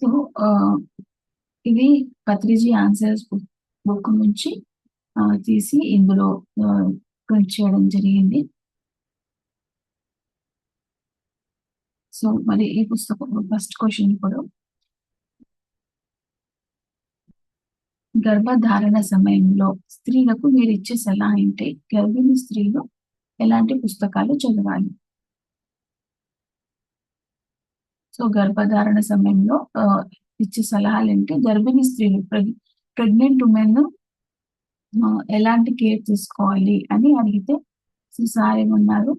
So ఇది Patriji answers book నుంచి తీసి ఇందులో ప్రింట్ చేయడం జరిగింది. సో మరి ఈ పుస్తకం ఫస్ట్ క్వశ్చన్ ఇప్పుడు. గర్భధారణ సమయంలో స్త్రీలకు మీరు ఇచ్చే సలహా ఏంటి గర్భిణీ స్త్రీలు ఎలాంటి పుస్తకాలు చదవాలి? సో గర్భధారణ సమయంలో ఇచ్చే సలహాలు ఏంటి గర్భిణీ స్త్రీలు ప్రెగ్నెంట్ ఉమెన్ ఎలాంటి కేర్ తీసుకోవాలి అని అడిగితే సో సార్ ఏమన్నారు?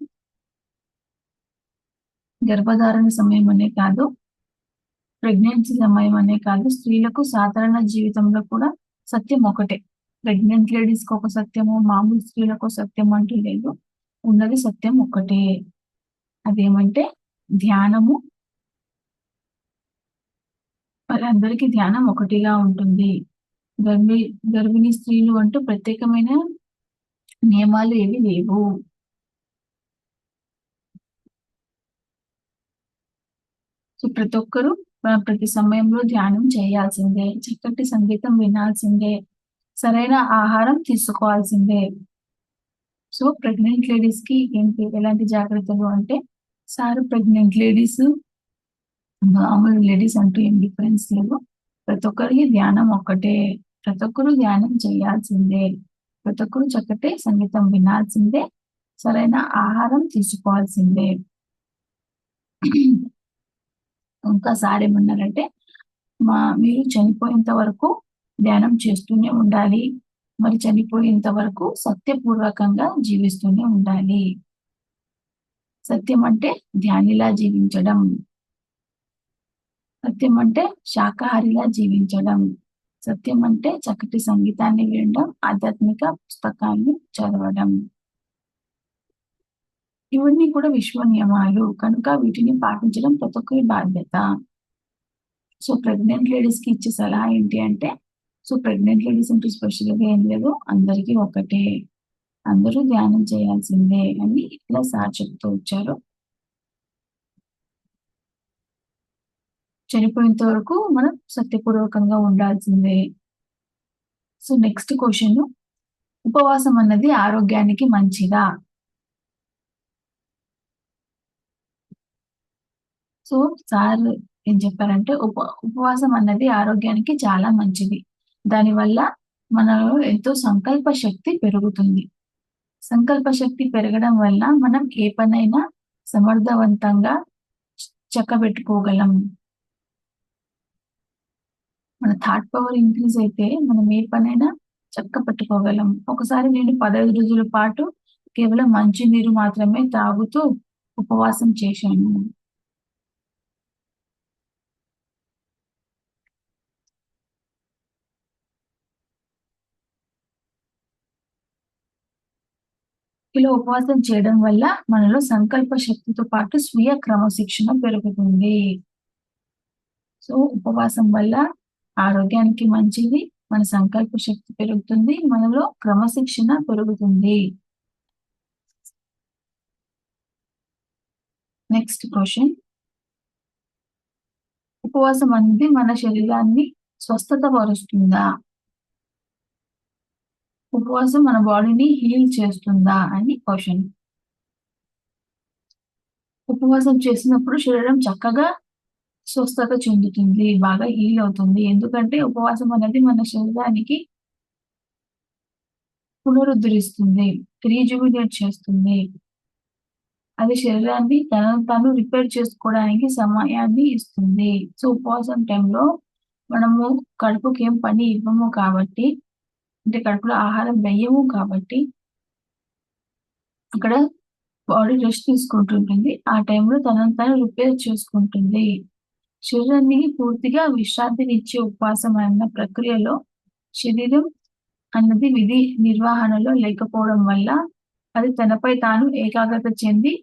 గర్భధారణ సమయం అనే కాదు ప్రెగ్నెన్సీ సమయం అనే కాదు స్త్రీలకు సాధారణ జీవితంలో కూడా సత్యం ఒకటే. ప్రెగ్నెంట్ లేడీస్కి ఒక సత్యము మామూలు స్త్రీలకు సత్యం అంటూ లేదు ఉన్నది సత్యం ఒకటే అదేమంటే ధ్యానము మరి అందరికీ ధ్యానం ఒకటిగా ఉంటుంది. గర్భి గర్భిణీ స్త్రీలు అంటూ ప్రత్యేకమైన నియమాలు ఏవి లేవు. సో ప్రతి ఒక్కరూ ప్రతి సమయంలో ధ్యానం చేయాల్సిందే. చక్కటి సంగీతం వినాల్సిందే. సరైన ఆహారం తీసుకోవాల్సిందే. సో ప్రెగ్నెంట్ లేడీస్కి ఏంటి ఎలాంటి జాగ్రత్తలు అంటే సార్ ప్రెగ్నెంట్ లేడీస్ మామూలు లేడీస్ అంటూ ఏం డిఫరెన్స్ లేవు ప్రతి ఒక్కరికి ధ్యానం ఒక్కటే ప్రతి ఒక్కరు ధ్యానం చేయాల్సిందే. ప్రతి ఒక్కరు చక్కటే సంగీతం వినాల్సిందే సరైన ఆహారం తీసుకోవాల్సిందే. ఇంకా సార్ ఏమన్నారంటే మా మీరు చనిపోయేంత వరకు ధ్యానం చేస్తూనే ఉండాలి. మరి చనిపోయేంత వరకు సత్యపూర్వకంగా జీవిస్తూనే ఉండాలి. సత్యం అంటే ధ్యానిలా జీవించడం. సత్యం అంటే శాకాహారిలా జీవించడం. సత్యం అంటే చక్కటి సంగీతాన్ని వినడం ఆధ్యాత్మిక పుస్తకాన్ని చదవడం. ఇవన్నీ కూడా విశ్వ నియమాలు. కనుక వీటిని పాటించడం ప్రతి ఒక్కరి బాధ్యత. సో ప్రెగ్నెంట్ లేడీస్కి ఇచ్చే సలహా ఏంటి అంటే సో ప్రెగ్నెంట్ లేడీస్ అంటూ స్పెషల్గా ఏం లేదు. అందరికీ ఒకటే. అందరూ ధ్యానం చేయాల్సిందే అని ఇట్లా సార్ చెప్తూ వచ్చారు. చనిపోయేంత వరకు మనం సత్యపూర్వకంగా ఉండాల్సిందే. So next question. ఉపవాసం అన్నది ఆరోగ్యానికి మంచిదా? సో సార్ ఏం చెప్పారంటే ఉప ఉపవాసం అన్నది ఆరోగ్యానికి చాలా మంచిది. దానివల్ల మనలో ఎంతో సంకల్ప శక్తి పెరుగుతుంది. సంకల్ప శక్తి పెరగడం వల్ల మనం ఏ పనైనా సమర్థవంతంగా చక్కబెట్టుకోగలం. మన థాట్ పవర్ ఇంక్రీజ్ అయితే మనం ఏ పనైనా చక్క పెట్టుకోగలం. ఒకసారి నేను పదహైదు రోజుల పాటు కేవలం మంచి నీరు మాత్రమే తాగుతూ ఉపవాసం చేశాను. ఇలా ఉపవాసం చేయడం వల్ల మనలో సంకల్ప శక్తితో పాటు స్వీయ క్రమశిక్షణ పెరుగుతుంది. సో ఉపవాసం వల్ల ఆరోగ్యానికి మంచిది మన సంకల్ప శక్తి పెరుగుతుంది మనలో క్రమశిక్షణ పెరుగుతుంది. నెక్స్ట్ క్వశ్చన్ ఉపవాసం అనేది మన శరీరాన్ని స్వస్థత పరుస్తుందా? ఉపవాసం మన బాడీని హీల్ చేస్తుందా అని క్వశ్చన్ ఉపవాసం చేసినప్పుడు శరీరం చక్కగా స్వస్థత చెందుతుంది బాగా హీల్ అవుతుంది. ఎందుకంటే ఉపవాసం అనేది మన శరీరానికి పునరుద్ధరిస్తుంది రీజువినేట్ చేస్తుంది. అది శరీరాన్ని తనను తాను రిపేర్ చేసుకోవడానికి సమయాన్ని ఇస్తుంది. సో ఉపవాసం టైంలో మనము కడుపుకి ఏం పని ఇవ్వము కాబట్టి అంటే కడుపులో ఆహారం వేయము కాబట్టి అక్కడ బాడీ రెస్ట్ తీసుకుంటుంటుంది ఆ టైంలో తనను తను రిపేర్ చేసుకుంటుంది. శరీరానికి పూర్తిగా విశ్రాంతిని ఇచ్చే ఉపవాసం అన్న ప్రక్రియలో శరీరం అన్నది విధి నిర్వహణలో లేకపోవడం వల్ల అది తనపై తాను ఏకాగ్రత చెంది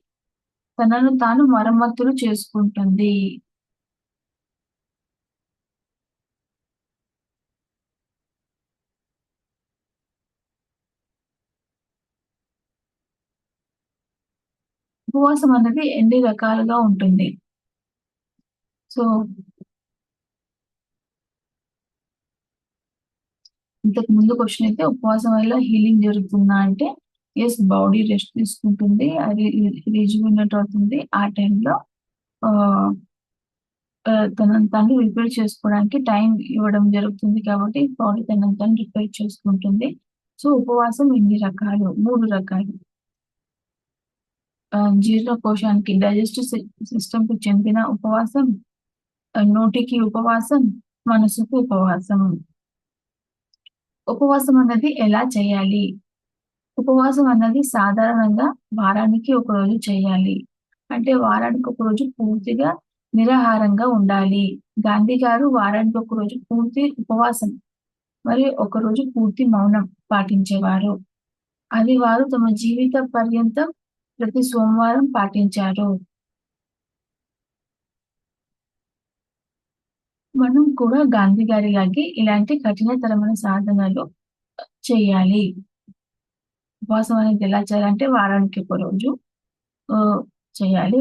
తనను తాను మరమ్మతులు చేసుకుంటుంది. ఉపవాసం అనేది ఎన్ని రకాలుగా ఉంటుంది? సో ఇంతకు ముందు క్వశ్చన్ అయితే ఉపవాసం వల్ల హీలింగ్ జరుగుతుందా అంటే ఎస్ బాడీ రెస్ట్ తీసుకుంటుంది. అది రిజువినేట్ అవుతుంది. ఆ టైంలో తన తను రిపేర్ చేసుకోవడానికి టైం ఇవ్వడం జరుగుతుంది కాబట్టి బాడీ తన తను రిపేర్ చేసుకుంటుంది. సో ఉపవాసం ఎన్ని రకాలు? మూడు రకాలు. జీర్ణకోశానికి డైజెస్టివ్ సిస్టంకు చెందిన ఉపవాసం నోటికి ఉపవాసం మనసుకు ఉపవాసం. ఉపవాసం అన్నది ఎలా చేయాలి? ఉపవాసం అన్నది సాధారణంగా వారానికి ఒక రోజు చేయాలి. అంటే వారానికి ఒక రోజు పూర్తిగా నిరాహారంగా ఉండాలి. గాంధీ గారు వారానికి ఒక రోజు పూర్తి ఉపవాసం మరి ఒక రోజు పూర్తి మౌనం పాటించేవారు. అది వారు తమ జీవిత పర్యంతం ప్రతి సోమవారం పాటించారు. మనం కూడా గాంధీ గారి లాగే ఇలాంటి కఠినతరమైన సాధనలు చేయాలి. ఉపవాసం అనేది ఎలా చేయాలంటే వారానికి ఒక రోజు చేయాలి.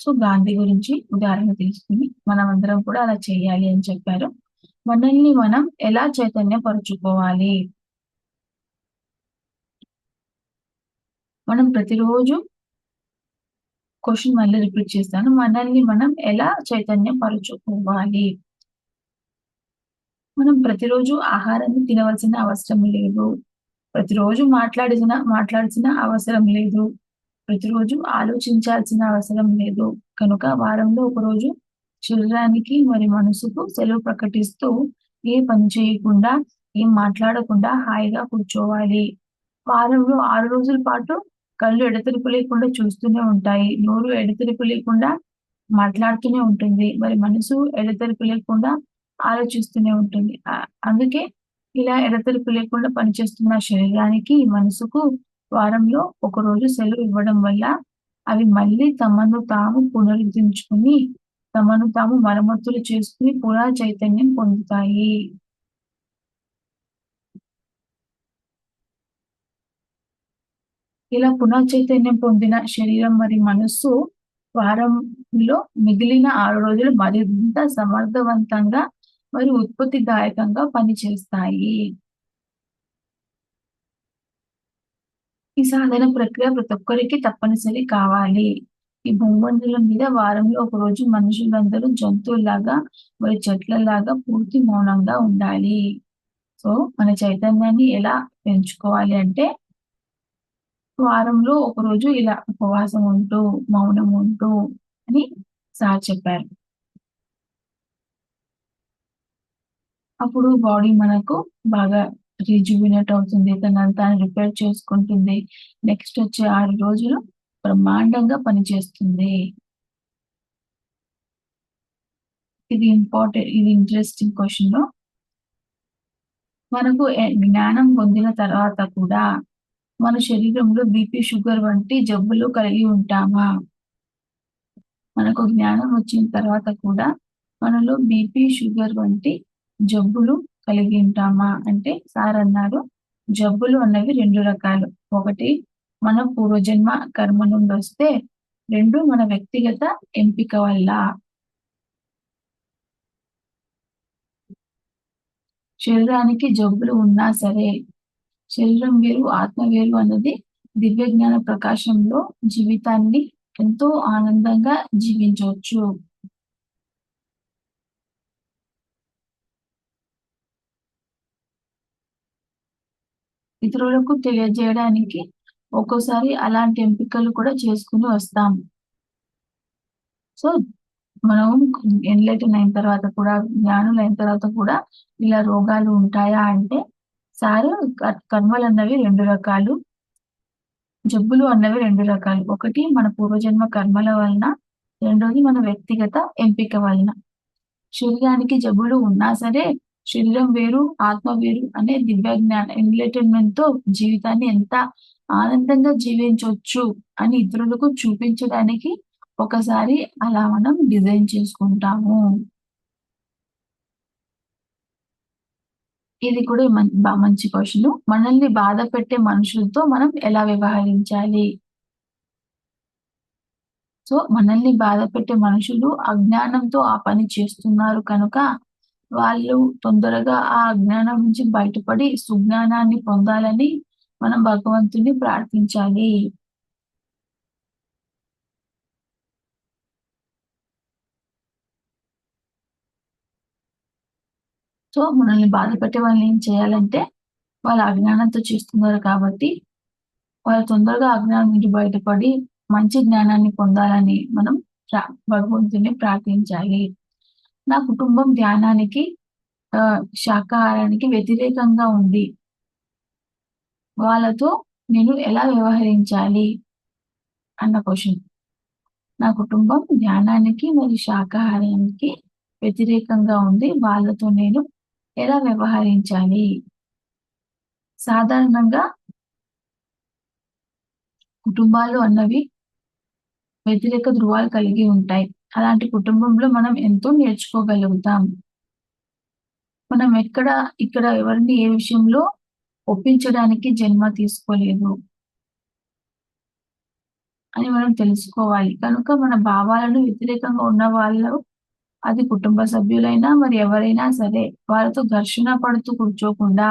సో గాంధీ గురించి ఉదాహరణ తీసుకుని మనం అందరం కూడా అలా చేయాలి అని చెప్పారు. మనల్ని మనం ఎలా చైతన్యపరుచుకోవాలి? మనం ప్రతిరోజు క్వశ్చన్ మళ్ళీ రిపీట్ చేస్తాను. మనల్ని మనం ఎలా చైతన్యం పరుచుకోవాలి మనం ప్రతిరోజు ఆహారాన్ని తినవలసిన అవసరం లేదు. ప్రతిరోజు మాట్లాడిన మాట్లాడాల్సిన అవసరం లేదు. ప్రతిరోజు ఆలోచించాల్సిన అవసరం లేదు. కనుక వారంలో ఒకరోజు శరీరానికి మరి మనసుకు సెలవు ప్రకటిస్తూ ఏ పని చేయకుండా ఏం మాట్లాడకుండా హాయిగా కూర్చోవాలి. వారంలో ఆరు రోజుల పాటు కళ్ళు ఎడతెరిపు లేకుండా చూస్తూనే ఉంటాయి. నోరు ఎడతెరిపు లేకుండా మాట్లాడుతూనే ఉంటుంది. మరి మనసు ఎడతెరిపు లేకుండా ఆలోచిస్తూనే ఉంటుంది. అందుకే ఇలా ఎడతెరిపు లేకుండా పనిచేస్తున్న శరీరానికి మనసుకు వారంలో ఒక రోజు సెలవు ఇవ్వడం వల్ల అవి మళ్ళీ తమను తాము పునరుద్ధరించుకుని తమను తాము మరమ్మతులు చేసుకుని పునః చైతన్యం పొందుతాయి. ఇలా పునఃచైతన్యం పొందిన శరీరం మరి మనస్సు వారంలో మిగిలిన ఆరు రోజులు మరింత సమర్థవంతంగా మరి ఉత్పత్తిదాయకంగా పనిచేస్తాయి. ఈ సాధన ప్రక్రియ ప్రతి ఒక్కరికి తప్పనిసరి కావాలి. ఈ భూమండలం మీద వారంలో ఒక రోజు మనుషులందరూ జంతువుల్లాగా మరి చెట్లలాగా పూర్తి మౌనంగా ఉండాలి. సో మన చైతన్యాన్ని ఎలా పెంచుకోవాలి అంటే వారంలో ఒక రోజు ఇలా ఉపవాసం ఉంటూ మౌనం ఉంటూ అని సార్ చెప్పారు. అప్పుడు బాడీ మనకు బాగా రిజ్యూనేట్ అవుతుంది తనంతా రిపేర్ చేసుకుంటుంది. నెక్స్ట్ వచ్చే ఆరు రోజులు బ్రహ్మాండంగా పనిచేస్తుంది. ఇది ఇంపార్టెంట్ ఇది ఇంట్రెస్టింగ్ క్వశ్చన్. మనకు జ్ఞానం పొందిన తర్వాత కూడా మన శరీరంలో బీపీ షుగర్ వంటి జబ్బులు కలిగి ఉంటామా? మనకు జ్ఞానం వచ్చిన తర్వాత కూడా మనలో బీపీ షుగర్ వంటి జబ్బులు కలిగి ఉంటామా? అంటే సార్ అన్నారు జబ్బులు అన్నవి రెండు రకాలు. ఒకటి మన పూర్వజన్మ కర్మ నుండి వస్తే రెండు మన వ్యక్తిగత ఎంపిక వల్ల. శరీరానికి జబ్బులు ఉన్నా సరే శరీరం వేరు ఆత్మ వేరు అన్నది దివ్య జ్ఞాన ప్రకాశంలో జీవితాన్ని ఎంతో ఆనందంగా జీవించవచ్చు. ఇతరులకు తెలియజేయడానికి ఒక్కోసారి అలాంటి ఎంపికలు కూడా చేసుకుని వస్తాం. సో మనం ఎన్లైటన్ అయిన తర్వాత కూడా జ్ఞానులు అయిన తర్వాత కూడా ఇలా రోగాలు ఉంటాయా అంటే సార్ కర్మలు అన్నవి రెండు రకాలు. జబ్బులు అన్నవి రెండు రకాలు. ఒకటి మన పూర్వజన్మ కర్మల వలన రెండోది మన వ్యక్తిగత ఎంపిక వలన. శరీరానికి జబ్బులు ఉన్నా సరే శరీరం వేరు ఆత్మ వేరు అనే దివ్య జ్ఞాన ఎన్లైటన్మెంట్తో జీవితాన్ని ఎంత ఆనందంగా జీవించవచ్చు అని ఇతరులకు చూపించడానికి ఒకసారి అలా మనం డిజైన్ చేసుకుంటాము. ఇది కూడా మంచి క్వశ్చన్. మనల్ని బాధ పెట్టే మనుషులతో మనం ఎలా వ్యవహరించాలి? సో మనల్ని బాధ పెట్టే మనుషులు అజ్ఞానంతో ఆ పని చేస్తున్నారు కనుక వాళ్ళు తొందరగా ఆ అజ్ఞానం నుంచి బయటపడి సుజ్ఞానాన్ని పొందాలని మనం భగవంతుని ప్రార్థించాలి. సో మనల్ని బాధపెట్టే వాళ్ళని ఏం చేయాలంటే వాళ్ళ అజ్ఞానంతో చేస్తున్నారు కాబట్టి వాళ్ళు తొందరగా అజ్ఞానం నుంచి బయటపడి మంచి జ్ఞానాన్ని పొందాలని మనం భగవంతుని ప్రార్థించాలి. నా కుటుంబం ధ్యానానికి శాకాహారానికి వ్యతిరేకంగా ఉంది. వాళ్ళతో నేను ఎలా వ్యవహరించాలి? అన్న క్వశ్చన్. నా కుటుంబం ధ్యానానికి మరియు శాకాహారానికి వ్యతిరేకంగా ఉంది. వాళ్ళతో నేను ఎలా వ్యవహరించాలి? సాధారణంగా కుటుంబాలు అన్నవి వ్యతిరేక ధృవాలు కలిగి ఉంటాయి. అలాంటి కుటుంబంలో మనం ఎంతో నేర్చుకోగలుగుతాం. మనం ఎక్కడ ఇక్కడ ఎవరిని ఏ విషయంలో ఒప్పించడానికి జన్మ తీసుకోలేదు అని మనం తెలుసుకోవాలి. కనుక మన భావాలను వ్యతిరేకంగా ఉన్న వాళ్ళు అది కుటుంబ సభ్యులైనా మరి ఎవరైనా సరే వాళ్ళతో ఘర్షణ పడుతూ కూర్చోకుండా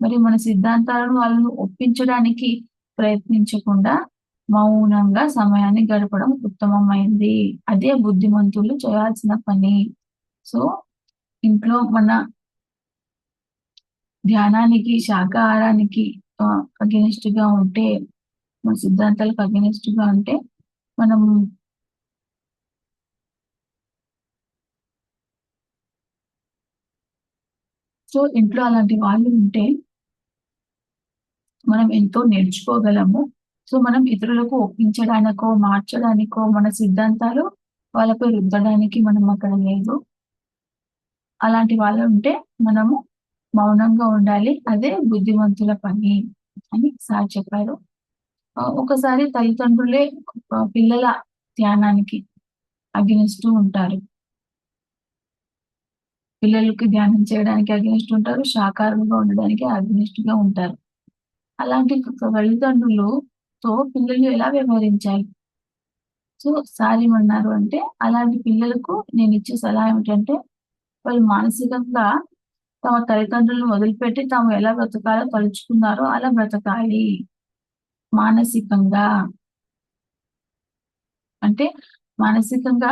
మరి మన సిద్ధాంతాలను వాళ్ళను ఒప్పించడానికి ప్రయత్నించకుండా మౌనంగా సమయాన్ని గడపడం ఉత్తమమైంది. అదే బుద్ధిమంతులు చేయాల్సిన పని. సో ఇంట్లో మన ధ్యానానికి శాకాహారానికి అగెనిస్ట్గా ఉంటే మన సిద్ధాంతాలకు అగెనిస్ట్గా ఉంటే మనం సో ఇంట్లో అలాంటి వాళ్ళు ఉంటే మనం ఎంతో నేర్చుకోగలము. సో మనం ఇతరులకు ఒప్పించడానికో మార్చడానికో మన సిద్ధాంతాలు వాళ్ళపై రుద్దడానికి మనం అక్కడ లేదు. అలాంటి వాళ్ళు ఉంటే మనము మౌనంగా ఉండాలి. అదే బుద్ధిమంతుల పని అని సార్ చెప్పారు. ఒకసారి తల్లిదండ్రులే పిల్లల ధ్యానానికి అగ్నిస్తూ ఉంటారు. పిల్లలకి ధ్యానం చేయడానికి అగ్నిస్ట్ ఉంటారు శాకాహారంగా ఉండడానికి అగ్నిస్ట్గా ఉంటారు. అలాంటి తల్లిదండ్రులతో పిల్లలు ఎలా వ్యవహరించాలి? సో సార్ ఏమన్నారు అంటే అలాంటి పిల్లలకు నేను ఇచ్చే సలహా ఏమిటంటే వాళ్ళు మానసికంగా తమ తల్లిదండ్రులను వదిలిపెట్టి తాము ఎలా బ్రతకాలో తలుచుకున్నారో అలా బ్రతకాలి. మానసికంగా. అంటే మానసికంగా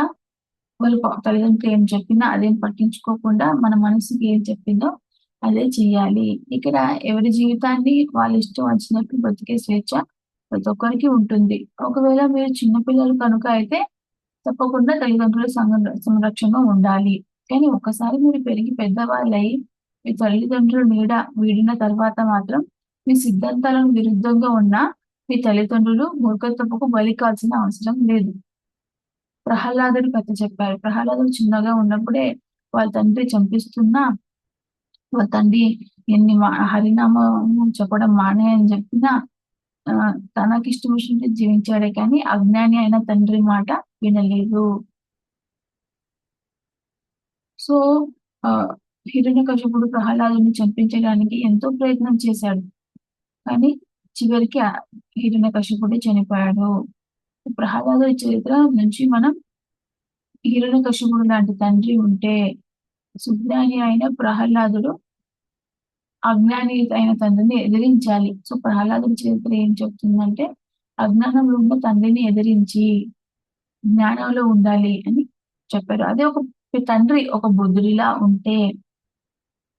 వాళ్ళు తల్లిదండ్రులు ఏం చెప్పినా అదేం పట్టించుకోకుండా మన మనసుకి ఏం చెప్పిందో అదే చెయ్యాలి. ఇక్కడ ఎవరి జీవితాన్ని వాళ్ళ ఇష్టం వచ్చినట్టు బ్రతికే స్వేచ్ఛ ప్రతి ఒక్కరికి ఉంటుంది. ఒకవేళ మీరు చిన్నపిల్లలు కనుక అయితే తప్పకుండా తల్లిదండ్రుల సంరక్షణ ఉండాలి. కానీ ఒక్కసారి మీరు పెరిగి పెద్దవాళ్ళయి మీ తల్లిదండ్రుల నీడ వీడిన తర్వాత మాత్రం మీ సిద్ధాంతాలకు విరుద్ధంగా ఉన్న మీ తల్లిదండ్రులు మూర్ఖత్వపు బలి కాల్సిన అవసరం లేదు. ప్రహ్లాదుడు కథ చెప్పారు. ప్రహ్లాదుడు చిన్నగా ఉన్నప్పుడే వాళ్ళ తండ్రి చంపిస్తున్నా వాళ్ళ తండ్రి ఎన్ని హరినామం చెప్పడం మానే అని చెప్పినా తనకి ఇష్టం వచ్చినట్టు జీవించాడే కానీ అజ్ఞాని అయిన తండ్రి మాట వినలేదు. సో హిరణ్యకశపుడు ప్రహ్లాదుని చంపించడానికి ఎంతో ప్రయత్నం చేశాడు. కానీ చివరికి హిరణ్యకశపుడే చనిపోయాడు. ప్రహ్లాద చరిత్ర నుంచి మనం హిరణ్యకశిపుడు లాంటి తండ్రి ఉంటే సుజ్ఞాని అయిన ప్రహ్లాదుడు అజ్ఞాని అయిన తండ్రిని ఎదిరించాలి. సో ప్రహ్లాదుడి చరిత్ర ఏం చెప్తుందంటే అజ్ఞానంలో ఉన్న తండ్రిని ఎదిరించి జ్ఞానంలో ఉండాలి అని చెప్పారు. అదే ఒక తండ్రి ఒక బుద్ధుడిలా ఉంటే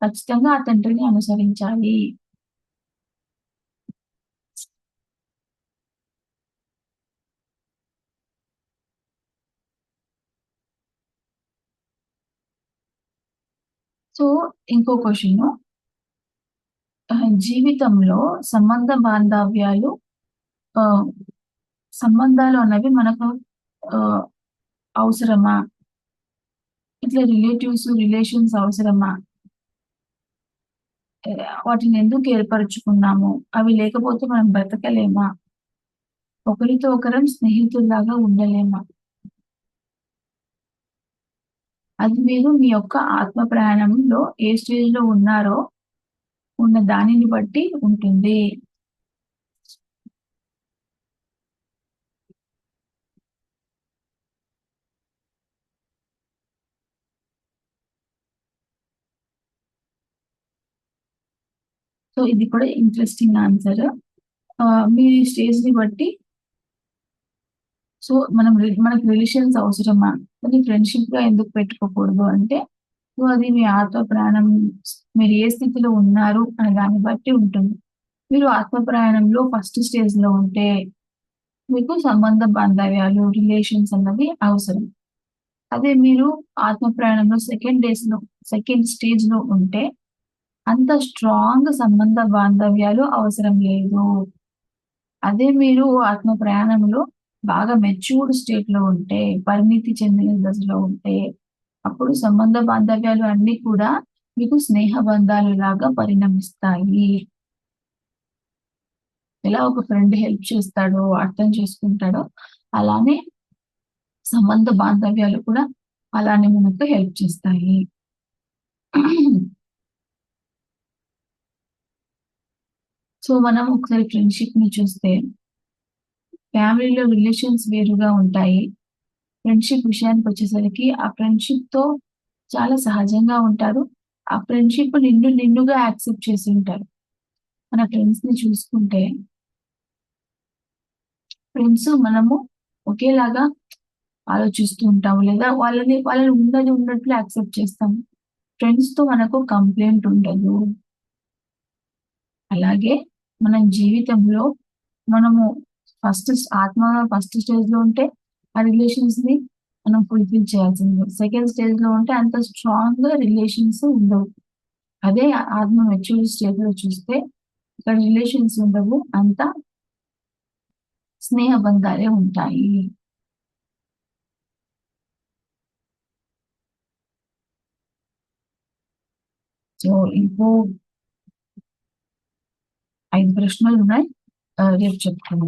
ఖచ్చితంగా ఆ తండ్రిని అనుసరించాలి. సో ఇంకో క్వశ్చన్ జీవితంలో సంబంధ బాంధవ్యాలు ఆ, సంబంధాలు అనేవి మనకు అవసరమా? ఇట్లా రిలేటివ్స్ రిలేషన్స్ అవసరమా? వాటిని ఎందుకు ఏర్పరచుకున్నాము? అవి లేకపోతే మనం బ్రతకలేమా? ఒకరితో ఒకరం స్నేహితుల్లాగా ఉండలేమా? అది మీరు మీ యొక్క ఆత్మ ప్రయాణంలో ఏ స్టేజ్లో ఉన్నారో ఉన్న దానిని బట్టి ఉంటుంది. సో ఇది కూడా ఇంట్రెస్టింగ్ ఆన్సర్ మీ స్టేజ్ని బట్టి సో మనం మనకు రిలేషన్స్ అవసరమా? కానీ ఫ్రెండ్షిప్గా ఎందుకు పెట్టుకోకూడదు? అంటే సో అది మీ ఆత్మ ప్రయాణం మీరు ఏ స్థితిలో ఉన్నారు? అనే దాన్ని బట్టి ఉంటుంది. మీరు ఆత్మ ప్రయాణంలో ఫస్ట్ స్టేజ్లో ఉంటే మీకు సంబంధ బాంధవ్యాలు రిలేషన్స్ అన్నవి అవసరం. అదే మీరు ఆత్మ ప్రయాణంలో సెకండ్ డేస్లో సెకండ్ స్టేజ్లో ఉంటే అంత స్ట్రాంగ్ సంబంధ బాంధవ్యాలు అవసరం లేదు. అదే మీరు ఆత్మ ప్రయాణంలో బాగా మెచ్యూర్డ్ స్టేట్లో ఉంటే పరిణితి చెందిన దశలో ఉంటే అప్పుడు సంబంధ బాంధవ్యాలు అన్ని కూడా మీకు స్నేహ బంధాలు లాగా పరిణమిస్తాయి. ఎలా ఒక ఫ్రెండ్ హెల్ప్ చేస్తాడో అర్థం చేసుకుంటాడో అలానే సంబంధ బాంధవ్యాలు కూడా అలానే మనకు హెల్ప్ చేస్తాయి. సో మనం ఒకసారి ఫ్రెండ్షిప్ని చూస్తే ఫ్యామిలీలో రిలేషన్స్ వేరుగా ఉంటాయి. ఫ్రెండ్షిప్ విషయానికి వచ్చేసరికి ఆ ఫ్రెండ్షిప్తో చాలా సహజంగా ఉంటారు. ఆ ఫ్రెండ్షిప్ నిన్ను నిన్నుగా యాక్సెప్ట్ చేసి ఉంటారు. మన ఫ్రెండ్స్ని చూసుకుంటే ఫ్రెండ్స్ మనము ఒకేలాగా ఆలోచిస్తూ ఉంటాము లేదా వాళ్ళని వాళ్ళని ఉన్నది ఉన్నట్లు యాక్సెప్ట్ చేస్తాము ఫ్రెండ్స్తో మనకు కంప్లైంట్ ఉండదు. అలాగే మన జీవితంలో మనము ఫస్ట్ ఆత్మ ఫస్ట్ స్టేజ్లో ఉంటే ఆ రిలేషన్స్ని మనం ఫుల్ఫిల్ చేయాల్సిందే. సెకండ్ స్టేజ్లో ఉంటే అంత స్ట్రాంగ్గా రిలేషన్స్ ఉండవు. అదే ఆత్మ మెచ్యూర్ స్టేజ్లో చూస్తే ఇక్కడ రిలేషన్స్ ఉండవు అంత స్నేహ బంధాలే ఉంటాయి. సో ఇంకో ఐదు ప్రశ్నలు ఉన్నాయి. రేపు చెప్తాను.